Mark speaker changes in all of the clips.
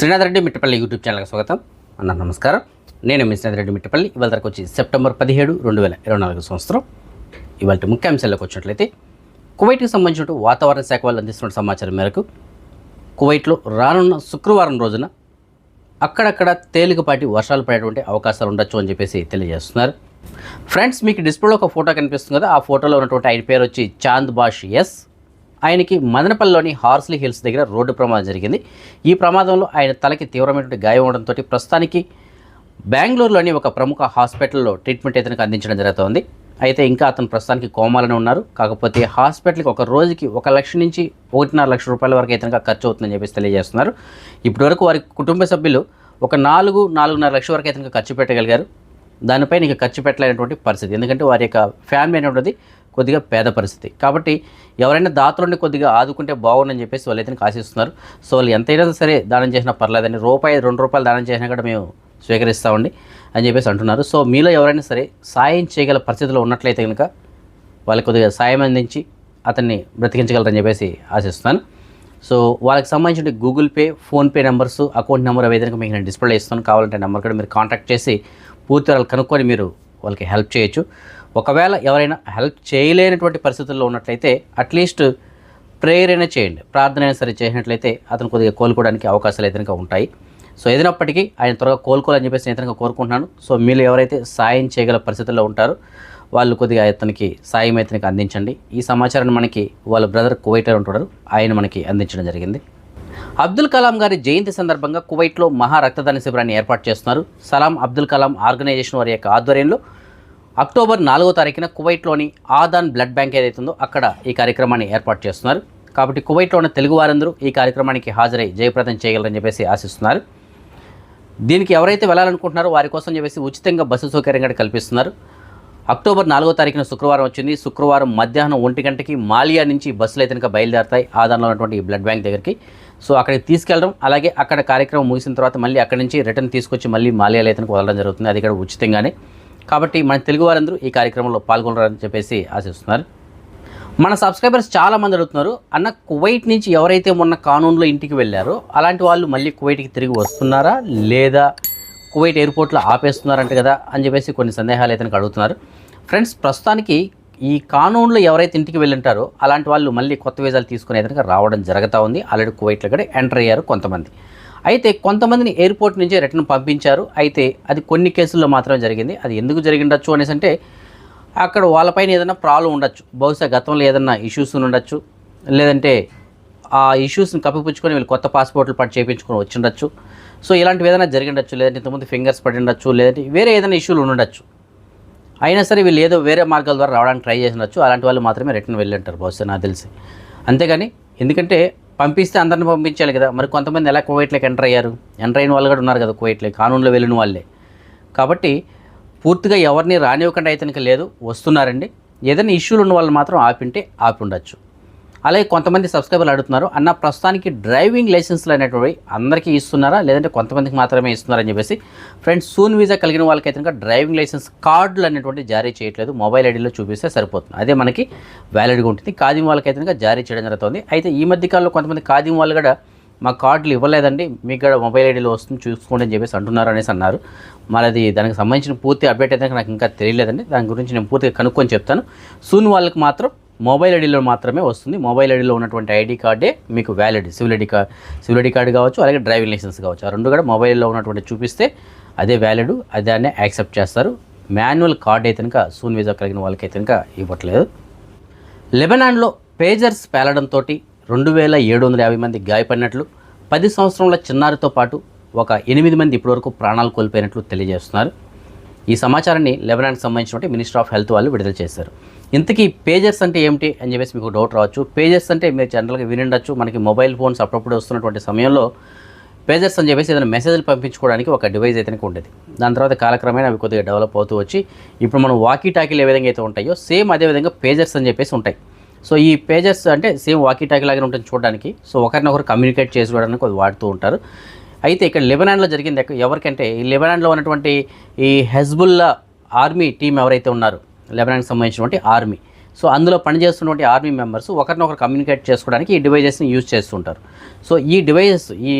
Speaker 1: Srinath Reddy Mittapalli YouTube ఛానల్కి స్వాగతం. అన్న నమస్కారం. నేను మీ శ్రీనాథ్ రెడ్డి మిట్టపల్లి. ఇవాళ తరకు వచ్చి సెప్టెంబర్ పదిహేడు రెండు వేల ఇరవై నాలుగు సంవత్సరం. ఇవాళ ముఖ్యాంశాల్లోకి వచ్చినట్లయితే కువైట్కి సంబంధించిన వాతావరణ శాఖ వాళ్ళు అందిస్తున్న సమాచారం మేరకు కువైట్లో రానున్న శుక్రవారం రోజున అక్కడక్కడ తేలికపాటి వర్షాలు పడేటువంటి అవకాశాలు ఉండొచ్చు అని చెప్పేసి తెలియజేస్తున్నారు. ఫ్రెండ్స్ మీకు డిస్ప్లేలో ఒక ఫోటో కనిపిస్తుంది కదా ఆ ఫోటోలో ఉన్నటువంటి ఆయన పేరు వచ్చి చాంద్ బాష్ ఎస్. ఆయనకి మదనపల్లిలోని హార్స్లీ హిల్స్ దగ్గర రోడ్డు ప్రమాదం జరిగింది. ఈ ప్రమాదంలో ఆయన తలకి తీవ్రమైనటువంటి గాయం అవడంతో ప్రస్తుతానికి బెంగళూరులోని ఒక ప్రముఖ హాస్పిటల్లో ట్రీట్మెంట్ ఇతనికి అందించడం జరుగుతోంది. అయితే ఇంకా అతను ప్రస్తుతానికి కోమాలోనే ఉన్నారు. కాకపోతే హాస్పిటల్కి ఒక రోజుకి ఒక లక్ష నుంచి ఒకటిన్నర లక్ష రూపాయల వరకు అయితే ఖర్చు అవుతుందని చెప్పేసి తెలియజేస్తున్నారు. ఇప్పటివరకు వారి కుటుంబ సభ్యులు ఒక నాలుగు నాలుగున్నర లక్షల వరకు అయితే ఖర్చు పెట్టగలిగారు. దానిపైన ఇక ఖర్చు పెట్టలేనటువంటి పరిస్థితి. ఎందుకంటే వారి యొక్క ఫ్యామిలీ అనేటువంటిది కొద్దిగా పేద పరిస్థితి. కాబట్టి ఎవరైనా దాతలుండి కొద్దిగా ఆదుకుంటే బాగుండని చెప్పేసి వాళ్ళు అయితే ఆశిస్తున్నారు. సో వాళ్ళు ఎంతైనా సరే దానం చేసినా పర్లేదని రూపాయి రెండు రూపాయలు దానం చేసినా కూడా మేము స్వీకరిస్తామండి అని చెప్పేసి అంటున్నారు. సో మీలో ఎవరైనా సరే సాయం చేయగల పరిస్థితిలో ఉన్నట్లయితే కనుక వాళ్ళకి కొద్దిగా సాయం అందించి అతన్ని బ్రతికించగలరని చెప్పేసి ఆశిస్తున్నాను. సో వాళ్ళకి సంబంధించిన Google Pay PhonePe numbers account number అవి ఏదైనా మీకు నేను డిస్ప్లే ఇస్తాను. కావాలంటే నెంబర్ కూడా మీరు కాంటాక్ట్ చేసి పూర్తి వాళ్ళు కనుక్కొని మీరు వాళ్ళకి హెల్ప్ చేయొచ్చు. ఒకవేళ ఎవరైనా హెల్ప్ చేయలేనటువంటి పరిస్థితుల్లో ఉన్నట్లయితే అట్లీస్ట్ ప్రేయర్ అయినా చేయండి. ప్రార్థన అయినా సరే చేసినట్లయితే అతను కొద్దిగా కోలుకోవడానికి అవకాశాలు అయితే ఉంటాయి. సో ఏదైనప్పటికీ ఆయన త్వరగా కోలుకోవాలని చెప్పేసి నేను కోరుకుంటున్నాను. సో మీరు ఎవరైతే సాయం చేయగల పరిస్థితుల్లో ఉంటారో వాళ్ళు కొద్దిగా అతనికి సాయం అయితే అందించండి. ఈ సమాచారాన్ని మనకి వాళ్ళ బ్రదర్ కువైటర్ ఉంటున్నారు. ఆయన మనకి అందించడం జరిగింది. అబ్దుల్ కలాం గారి జయంతి సందర్భంగా కువైట్లో మహా రక్తదాన శిబిరాన్ని ఏర్పాటు చేస్తున్నారు. సలాం అబ్దుల్ కలాం ఆర్గనైజేషన్ వారి యొక్క ఆధ్వర్యంలో అక్టోబర్ నాలుగో తారీఖున కువైట్లోని ఆదాన్ బ్లడ్ బ్యాంక్ ఏదైతుందో అక్కడ ఈ కార్యక్రమాన్ని ఏర్పాటు చేస్తున్నారు. కాబట్టి కువైట్లో ఉన్న తెలుగు వారందరూ ఈ కార్యక్రమానికి హాజరై జయప్రదం చేయగలరని చెప్పేసి ఆశిస్తున్నారు. దీనికి ఎవరైతే వెళ్ళాలనుకుంటున్నారో వారి కోసం చెప్పేసి ఉచితంగా బస్సు సౌకర్యం కూడా కల్పిస్తున్నారు. అక్టోబర్ నాలుగో తారీఖున శుక్రవారం వచ్చింది. శుక్రవారం మధ్యాహ్నం ఒంటి గంటకి మాలియా నుంచి బస్సులు అయితే కనుక బయలుదేరతాయి ఆదాన్లో ఉన్నటువంటి ఈ బ్లడ్ బ్యాంక్ దగ్గరికి. సో అక్కడికి తీసుకెళ్ళడం అలాగే అక్కడ కార్యక్రమం ముగిసిన తర్వాత మళ్ళీ అక్కడి నుంచి రిటర్న్ తీసుకొచ్చి మళ్ళీ మాలియాలో అయితే వదలడం జరుగుతుంది. అది కూడా ఉచితంగానే. కాబట్టి మన తెలుగు వారందరూ ఈ కార్యక్రమంలో పాల్గొనరని చెప్పేసి ఆశిస్తున్నారు. మన సబ్స్క్రైబర్స్ చాలామంది అడుగుతున్నారు అన్న కువైట్ నుంచి ఎవరైతే మొన్న కానూన్లో ఇంటికి వెళ్ళారో అలాంటి వాళ్ళు మళ్ళీ కువైట్కి తిరిగి వస్తున్నారా? లేదా కువైట్ ఎయిర్పోర్ట్లో ఆపేస్తున్నారంట కదా అని చెప్పేసి కొన్ని సందేహాలు అయితే అడుగుతున్నారు. ఫ్రెండ్స్ ప్రస్తుతానికి ఈ కానూన్లో ఎవరైతే ఇంటికి వెళ్ళుంటారో అలాంటి వాళ్ళు మళ్ళీ కొత్త వీసాలు తీసుకుని రావడం జరుగుతూ ఉంది. ఆల్రెడీ కువైట్లో కూడా ఎంటర్ అయ్యారు కొంతమంది. అయితే కొంతమందిని ఎయిర్పోర్ట్ నుంచి రిటర్న్ పంపించారు. అయితే అది కొన్ని కేసుల్లో మాత్రమే జరిగింది. అది ఎందుకు జరిగిండొచ్చు అనేసి అంటే అక్కడ వాళ్ళపైన ఏదైనా ప్రాబ్లం ఉండొచ్చు. బహుశా గతంలో ఏదైనా ఇష్యూస్ ఉండొచ్చు. లేదంటే ఆ ఇష్యూస్ని కప్పిపుచ్చుకొని వీళ్ళు కొత్త పాస్పోర్ట్లు పట్టు చేయించుకొని వచ్చిండొచ్చు. సో ఇలాంటివి ఏదైనా జరిగిండొచ్చు. లేదంటే ఇంతకుముందు ఫింగర్స్ పడి ఉండొచ్చు లేదంటే వేరే ఏదైనా ఇష్యూలు ఉండొచ్చు. అయినా సరే వీళ్ళు ఏదో వేరే మార్గాల ద్వారా రావడానికి ట్రై చేసినొచ్చు. అలాంటి వాళ్ళు మాత్రమే రిటర్న్ వెళ్ళి ఉంటారు బహుశా నాకు తెలిసి. అంతేగాని ఎందుకంటే పంపిస్తే అందరిని పంపించాలి కదా. మరి కొంతమంది ఎలా కువైట్లోకి ఎంటర్ అయ్యారు? ఎంటర్ అయిన వాళ్ళు కూడా ఉన్నారు కదా కువైట్లోకి కానూన్లో వెళ్ళిన వాళ్ళే. కాబట్టి పూర్తిగా ఎవరిని రానివ్వకుండా అయితే లేదు వస్తున్నారండి. ఏదైనా ఇష్యూలు ఉన్న వాళ్ళు మాత్రం ఆపింటే ఆపి ఉండొచ్చు అలాగే కొంతమంది సబ్స్క్రైబర్లు అడుగుతున్నారు అన్న ప్రస్తుతానికి డ్రైవింగ్ లైసెన్స్లు అనేటివి అందరికీ ఇస్తున్నారా? లేదంటే కొంతమందికి మాత్రమే ఇస్తున్నారని చెప్పేసి ఫ్రెండ్స్ సూన్ వీసా కలిగిన వాళ్ళకైతే కనుక డ్రైవింగ్ లైసెన్స్ కార్డులు అనేటువంటి జారీ చేయట్లేదు. మొబైల్ ఐడీలో చూపిస్తే సరిపోతుంది. అదే మనకి వ్యాలిడ్గా ఉంటుంది. కాదిం వాళ్ళకైతే కనుక జారీ చేయడం జరుగుతుంది. అయితే ఈ మధ్య కాలంలో కొంతమంది కాదిం వాళ్ళు కూడా మా కార్డులు ఇవ్వలేదండి మీకు కూడా మొబైల్ ఐడీలో వస్తుంది చూసుకోండి అని చెప్పేసి అంటున్నారు అనేసి అన్నారు. మరి అది దానికి సంబంధించిన పూర్తి అప్డేట్ అయితే నాకు ఇంకా తెలియలేదండి. దాని గురించి నేను పూర్తిగా కనుక్కొని చెప్తాను. సూన్ వాళ్ళకి మాత్రం మొబైల్ ఐడిలో మాత్రమే వస్తుంది. మొబైల్ ఐడిలో ఉన్నటువంటి ఐడి కార్డే మీకు valid. Civil ID card civil ID card కావచ్చు అలాగే డ్రైవింగ్ లైసెన్స్ కావచ్చు. ఆ రెండు కూడా మొబైల్లో ఉన్నటువంటి చూపిస్తే అదే వ్యాలిడ్ అదాన్ని యాక్సెప్ట్ చేస్తారు. మాన్యువల్ కార్డ్ అయితే కనుక సూన్ వీజా కలిగిన వాళ్ళకైతే కనుక ఇవ్వట్లేదు. లెబనాన్లో పేజర్స్ పేలడంతో రెండు వేల ఏడు వందల యాభై మంది గాయపడినట్లు పది సంవత్సరంలో చిన్నారితో పాటు ఒక ఎనిమిది మంది ఇప్పటివరకు ప్రాణాలు కోల్పోయినట్లు తెలియజేస్తున్నారు. ఈ సమాచారాన్ని లెబనాన్కి సంబంధించినటువంటి మినిస్టర్ ఆఫ్ హెల్త్ వాళ్ళు విడుదల చేశారు. ఇంతకీ పేజెస్ అంటే ఏమిటి అని చెప్పేసి మీకు డౌట్ రావచ్చు. పేజెస్ అంటే మీరు జనరల్గా వినిండొచ్చు మనకి మొబైల్ ఫోన్స్ అప్పుడప్పుడు వస్తున్నటువంటి సమయంలో పేజెస్ అని చెప్పేసి ఏదైనా మెసేజ్లు పంపించుకోవడానికి ఒక డివైస్ అయితే ఉండేది. దాని తర్వాత కాలక్రమేణా అవి కొద్దిగా డెవలప్ అవుతూ వచ్చి ఇప్పుడు మనం వాకీ టాకీలు ఏ విధంగా అయితే ఉంటాయో సేమ్ అదే విధంగా పేజర్స్ అని చెప్పేసి ఉంటాయి. సో ఈ పేజెస్ అంటే సేమ్ వాకీ టాకీ లాగానే ఉంటుంది చూడడానికి. సో ఒకరినొకరు కమ్యూనికేట్ చేసుకోవడానికి అది వాడుతూ ఉంటారు. అయితే ఇక్కడ లెబనాన్లో జరిగింది ఎవరికంటే ఈ లెబనాన్లో ఉన్నటువంటి ఈ హెజ్బుల్లా ఆర్మీ టీం ఎవరైతే ఉన్నారో లెబనాన్కి సంబంధించినటువంటి ఆర్మీ. సో అందులో పనిచేస్తున్నటువంటి ఆర్మీ మెంబర్స్ ఒకరినొకరు కమ్యూనికేట్ చేసుకోవడానికి ఈ డివైజెస్ని యూజ్ చేస్తుంటారు. సో ఈ డివైజెస్ ఈ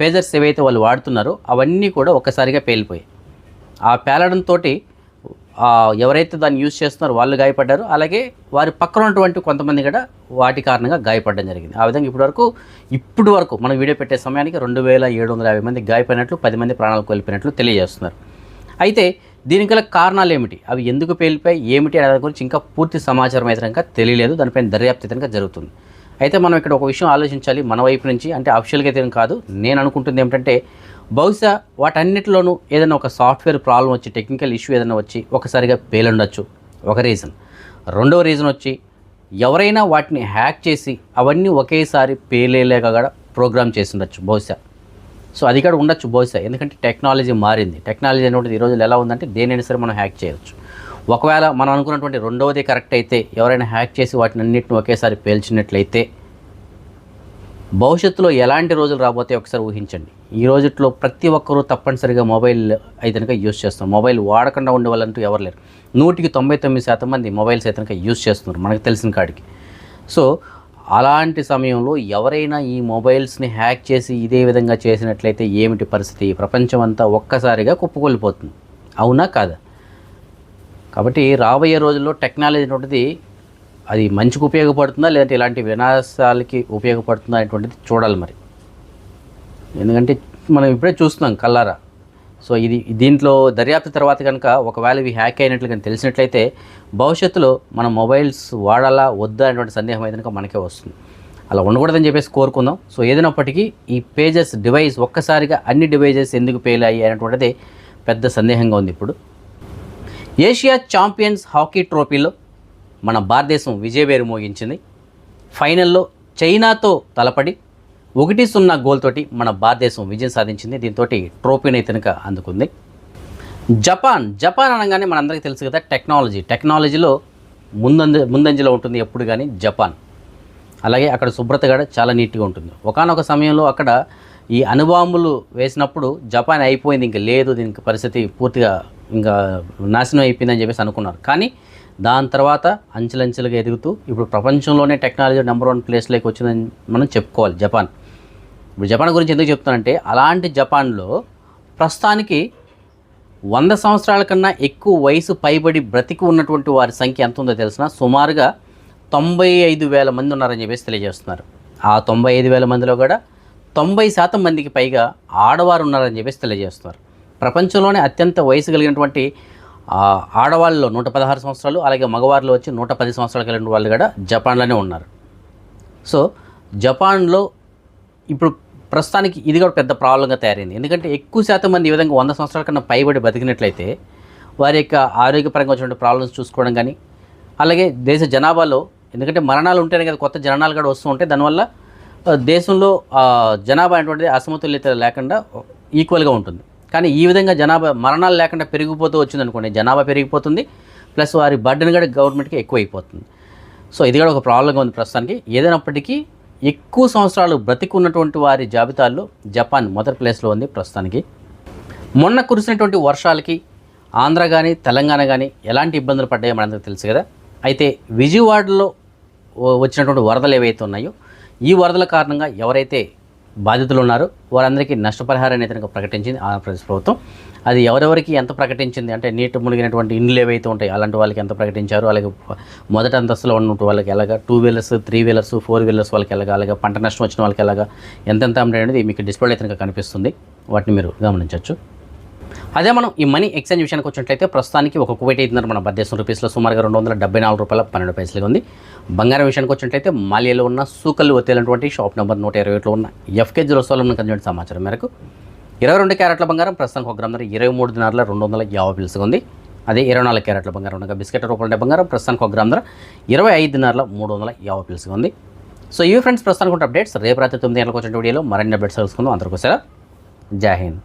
Speaker 1: పేజర్స్ ఏవైతే వాళ్ళు వాడుతున్నారో అవన్నీ కూడా ఒక్కసారిగా పేలిపోయాయి. ఆ పేలడంతో ఎవరైతే దాన్ని యూజ్ చేస్తున్నారో వాళ్ళు గాయపడ్డారు. అలాగే వారి పక్కన ఉన్నటువంటి కొంతమంది కూడా వాటి కారణంగా గాయపడడం జరిగింది. ఆ విధంగా ఇప్పటి వరకు ఇప్పుడు వరకు మనం వీడియో పెట్టే సమయానికి రెండు వేల ఏడు వందల యాభై మంది గాయపడినట్లు పది మంది ప్రాణాలు కోల్పోయినట్లు తెలియజేస్తున్నారు. అయితే దీనికి గల కారణాలు ఏమిటి? అవి ఎందుకు పేలిపోయి ఏమిటి అనే దాని గురించి ఇంకా పూర్తి సమాచారం అయితే కనుక తెలియలేదు. దానిపైన దర్యాప్తు అయితే కనుక జరుగుతుంది. అయితే మనం ఇక్కడ ఒక విషయం ఆలోచించాలి. మన వైపు నుంచి అంటే అఫీషియల్గా అయితే కాదు. నేను అనుకుంటుంది ఏమిటంటే బహుశా వాటన్నిటిలోనూ ఏదైనా ఒక సాఫ్ట్వేర్ ప్రాబ్లం వచ్చి టెక్నికల్ ఇష్యూ ఏదైనా వచ్చి ఒకసారిగా పేలుండొచ్చు ఒక రీజన్ రెండవ రీజన్ వచ్చి ఎవరైనా వాటిని హ్యాక్ చేసి అవన్నీ ఒకేసారి పేలేలేక కూడా ప్రోగ్రామ్ చేసి ఉండొచ్చు బహుశా. సో అది కూడా ఉండొచ్చు బహుశా. ఎందుకంటే టెక్నాలజీ మారింది. టెక్నాలజీ అనేటువంటిది ఈ రోజుల్లో ఎలా ఉందంటే దేనైనా సరే మనం హ్యాక్ చేయవచ్చు ఒకవేళ మనం అనుకున్నటువంటి రెండవది కరెక్ట్ అయితే ఎవరైనా హ్యాక్ చేసి వాటిని అన్నింటిని ఒకేసారి పేల్చినట్లయితే భవిష్యత్తులో ఎలాంటి రోజులు రాబోతే ఒకసారి ఊహించండి. ఈ రోజుట్లో ప్రతి ఒక్కరూ తప్పనిసరిగా మొబైల్ అయితే కనుక యూస్ చేస్తాం మొబైల్ వాడకుండా ఉండే వాళ్ళంటూ ఎవరు లేరు. నూటికి తొంభై తొమ్మిది శాతం మంది మొబైల్స్ అయితే కనుక చేస్తున్నారు మనకు తెలిసిన కాడికి. సో అలాంటి సమయంలో ఎవరైనా ఈ మొబైల్స్ని హ్యాక్ చేసి ఇదే విధంగా చేసినట్లయితే ఏమిటి పరిస్థితి? ప్రపంచం అంతా ఒక్కసారిగా కుప్పకొల్లిపోతుంది అవునా కాదా? కాబట్టి రాబోయే రోజుల్లో టెక్నాలజీ అనేటువంటిది అది మంచికి ఉపయోగపడుతుందా? లేదంటే ఇలాంటి వినాశాలకి ఉపయోగపడుతుందా అనేటువంటిది చూడాలి మరి. ఎందుకంటే మనం ఇప్పుడే చూస్తున్నాం కల్లారా. సో ఇది దీంట్లో దర్యాప్తు తర్వాత కనుక ఒకవేళ ఇవి హ్యాక్ అయినట్లు కానీ తెలిసినట్లయితే భవిష్యత్తులో మన మొబైల్స్ వాడాలా వద్దా అనేటువంటి సందేహం అయితే కనుక మనకే వస్తుంది. అలా ఉండకూడదని చెప్పేసి కోరుకుందాం. సో ఏదైనప్పటికీ ఈ పేజెస్ డివైస్ ఒక్కసారిగా అన్ని డివైజెస్ ఎందుకు పేలాయి అనేటువంటిది పెద్ద సందేహంగా ఉంది ఇప్పుడు. ఏషియా ఛాంపియన్స్ హాకీ ట్రోఫీలో మన భారతదేశం విజయవేరు మోగించింది. ఫైనల్లో చైనాతో తలపడి ఒకటి సున్నా గోల్ తోటి మన భారతదేశం విజయం సాధించింది. దీంతో ట్రోఫీని అయితే కనుక అందుకుంది. జపాన్ జపాన్ అనగానే మనందరికీ తెలుసు కదా టెక్నాలజీ. టెక్నాలజీలో ముందంజ ముందంజలో ఉంటుంది ఎప్పుడు కానీ జపాన్. అలాగే అక్కడ శుభ్రత కూడా చాలా నీట్గా ఉంటుంది. ఒకానొక సమయంలో అక్కడ ఈ అణుబాంబులు వేసినప్పుడు జపాన్ అయిపోయింది ఇంకా లేదు దీనికి పరిస్థితి పూర్తిగా ఇంకా నాశనం అయిపోయిందని చెప్పేసి అనుకున్నారు. కానీ దాని తర్వాత అంచెలంచెలుగా ఎదుగుతూ ఇప్పుడు ప్రపంచంలోనే టెక్నాలజీ నెంబర్ వన్ ప్లేస్లోకి వచ్చిందని మనం చెప్పుకోవాలి జపాన్. ఇప్పుడు జపాన్ గురించి ఎందుకు చెప్తానంటే అలాంటి జపాన్లో ప్రస్తుతానికి వంద సంవత్సరాల కన్నా ఎక్కువ వయసు పైబడి బ్రతికి ఉన్నటువంటి వారి సంఖ్య ఎంత ఉందో తెలిసిన సుమారుగా తొంభై ఐదు వేల మంది ఉన్నారని చెప్పేసి తెలియజేస్తున్నారు. ఆ తొంభై ఐదు వేల మందిలో కూడా తొంభై శాతం మందికి పైగా ఆడవారు ఉన్నారని చెప్పేసి తెలియజేస్తున్నారు. ప్రపంచంలోనే అత్యంత వయసు కలిగినటువంటి ఆడవాళ్ళలో నూట పదహారు సంవత్సరాలు అలాగే మగవారిలో వచ్చి నూట పది సంవత్సరాలు కలిగిన వాళ్ళు కూడా జపాన్లోనే ఉన్నారు. సో జపాన్లో ఇప్పుడు ప్రస్తుతానికి ఇది కూడా పెద్ద ప్రాబ్లంగా తయారైంది. ఎందుకంటే ఎక్కువ శాతం మంది ఈ విధంగా వంద సంవత్సరాల కన్నా పైబడి బతికినట్లయితే వారి యొక్క ఆరోగ్యపరంగా వచ్చినటువంటి ప్రాబ్లమ్స్ చూసుకోవడం కానీ అలాగే దేశ జనాభాలో ఎందుకంటే మరణాలు ఉంటేనే కదా కొత్త జనాలు కూడా వస్తూ ఉంటాయి. దానివల్ల దేశంలో జనాభా అనేటువంటిది అసమతుల్యత లేకుండా ఈక్వల్గా ఉంటుంది. కానీ ఈ విధంగా జనాభా మరణాలు లేకుండా పెరిగిపోతూ వచ్చింది అనుకోండి జనాభా పెరిగిపోతుంది ప్లస్ వారి బర్డెన్ కూడా గవర్నమెంట్కి ఎక్కువ అయిపోతుంది సో ఇది కూడా ఒక ప్రాబ్లంగా ఉంది ప్రస్తుతానికి. ఏదైనప్పటికీ ఎక్కువ సంవత్సరాలు బ్రతికున్నటువంటి వారి జాబితాల్లో జపాన్ మొదటి ప్లేస్లో ఉంది ప్రస్తుతానికి. మొన్న కురిసినటువంటి వర్షాలకి ఆంధ్ర కానీ తెలంగాణ కానీ ఎలాంటి ఇబ్బందులు పడ్డాయో మనందరికీ తెలుసు కదా. అయితే విజయవాడలో వచ్చినటువంటి వరదలు ఏవైతే ఉన్నాయో ఈ వరదల కారణంగా ఎవరైతే బాధితులు ఉన్నారు. వారందరికీ నష్టపరిహారాన్ని అయితే కనుక ప్రకటించింది ఆంధ్రప్రదేశ్ ప్రభుత్వం. అది ఎవరెవరికి ఎంత ప్రకటించింది? అంటే నీటి మునిగినటువంటి ఇండ్లు ఏవైతే ఉంటాయి అలాంటి వాళ్ళకి ఎంత ప్రకటించారు? అలాగే మొదటి అంతస్తులో ఉన్నటువంటి వాళ్ళకి ఎలాగా? Two wheelers three wheelers four wheelers వాళ్ళకి ఎలాగా? అలాగే పంట నష్టం వచ్చిన వాళ్ళకి ఎలాగా? ఎంతెంత అనేది మీకు డిస్ప్లే అయితే కనిపిస్తుంది. వాటిని మీరు గమనించవచ్చు. అదే మనం ఈ మనీ ఎక్స్చేంజ్ విషయానికి వచ్చినట్లయితే ప్రస్తుతానికి ఒక కువైట్ ఐదున్నర మన భారతదేశం రూపీస్లో సుమారుగా రెండు వందల డెబ్బై నాలుగు రూపాయల పన్నెండు పైసలుగా ఉంది. బంగారం విషయానికి వచ్చినట్లయితే మాలియాలో ఉన్న సూకల్ ఒత్తేలటువంటి షాప్ నెంబర్ నూట ఇరవై ఒకటిలో ఉన్న ఎఫ్కే జీరోసోలో మనకు సమాచారం మేరకు ఇరవై రెండు క్యారెట్ల బంగారం ప్రస్తుతానికి ఒక గ్రామ్ ధర ఇరవై మూడు దినారుల రెండు వందల యాభై పిలుసుగా ఉంది. అదే ఇరవై నాలుగు క్యారెట్ల బంగారం ఉండగా బిస్కెట్ రూపాయల బంగారం ప్రస్తుతానికి ఒక గ్రామ్ ధర ఇరవై ఐదు దినారుల మూడు వందల యాభై పిలుసుగా ఉంది. సో ఇవి ఫ్రెండ్స్ ప్రస్తుతానికి ఉన్న అప్డేట్స్. రేపు రాత్రి తొమ్మిది గంటలకు వచ్చిన వీడియోలో మరిన్ని అప్డేట్స్ తెలుసుకుందాం. అందరికోసం జై హింద్.